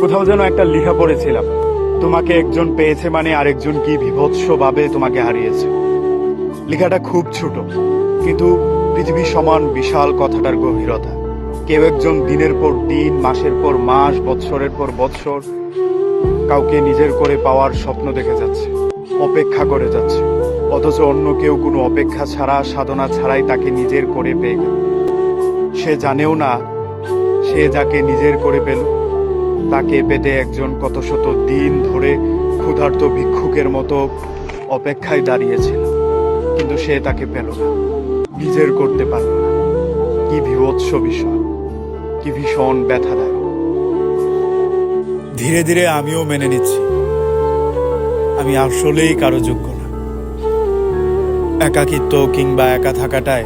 কোথাও যেন একটা লেখা পড়েছিলাম। তোমাকে একজন পেয়েছে মানে আরেকজন কি বিভৎসভাবে তোমাকে হারিয়েছে। লেখাটা খুব ছোট, কিন্তু পৃথিবী সমান বিশাল কথাটার গভীরতা। কেউ একজন দিনের পর দিন, মাসের পর মাস, বৎসরের পর বৎসর কাউকে নিজের করে পাওয়ার স্বপ্ন দেখে যাচ্ছে, অপেক্ষা করে যাচ্ছে। অথচ অন্য কেউ কোনো অপেক্ষা ছাড়া, সাধনা ছাড়াই তাকে নিজের করে পেয়ে গেল। সে জানেও না, সে যাকে নিজের করে পেল। তাকে পেতে একজন কত শত দিন ধরে ক্ষুধার্ত ভিক্ষুকের মতো অপেক্ষায় দাঁড়িয়েছিল। কিন্তু সে তাকে পেল না। নিজের করতে পারল না। কি বিভৎস বিষয়। কি ভীষণ ব্যথা ব্যথাদায়ক। ধীরে ধীরে আমিও মেনে নিচ্ছি। আমি আসলেই কারও যোগ্য না। একাকিত্ব কিংবা একা থাকাটাই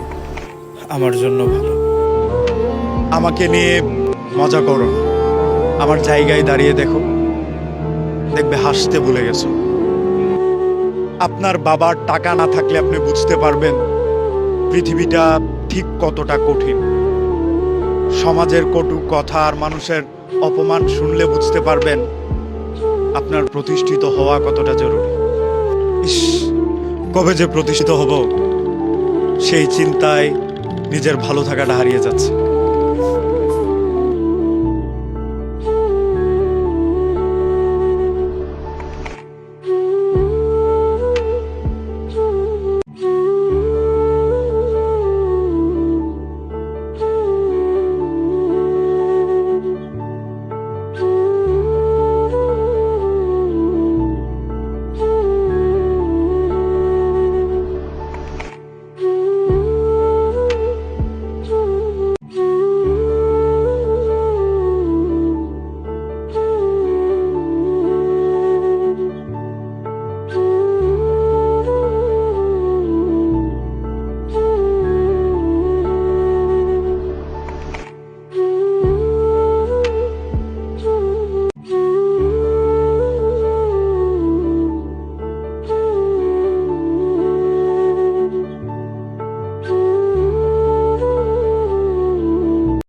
আমার জন্য ভালো। আমাকে নিয়ে মজা করো না। আমার জায়গায় দাঁড়িয়ে দেখো। দেখবে হাসতে ভুলে গেছো। আপনার বাবার টাকা না থাকলে আপনি বুঝতে পারবেন পৃথিবীটা ঠিক কতটা কঠিন। সমাজের কটু কথা আর মানুষের অপমান শুনলে বুঝতে পারবেন আপনার প্রতিষ্ঠিত হওয়া কতটা জরুরি। ইস, কবে যে প্রতিষ্ঠিত হব, সেই চিন্তায় নিজের ভালো থাকাটা হারিয়ে যাচ্ছে।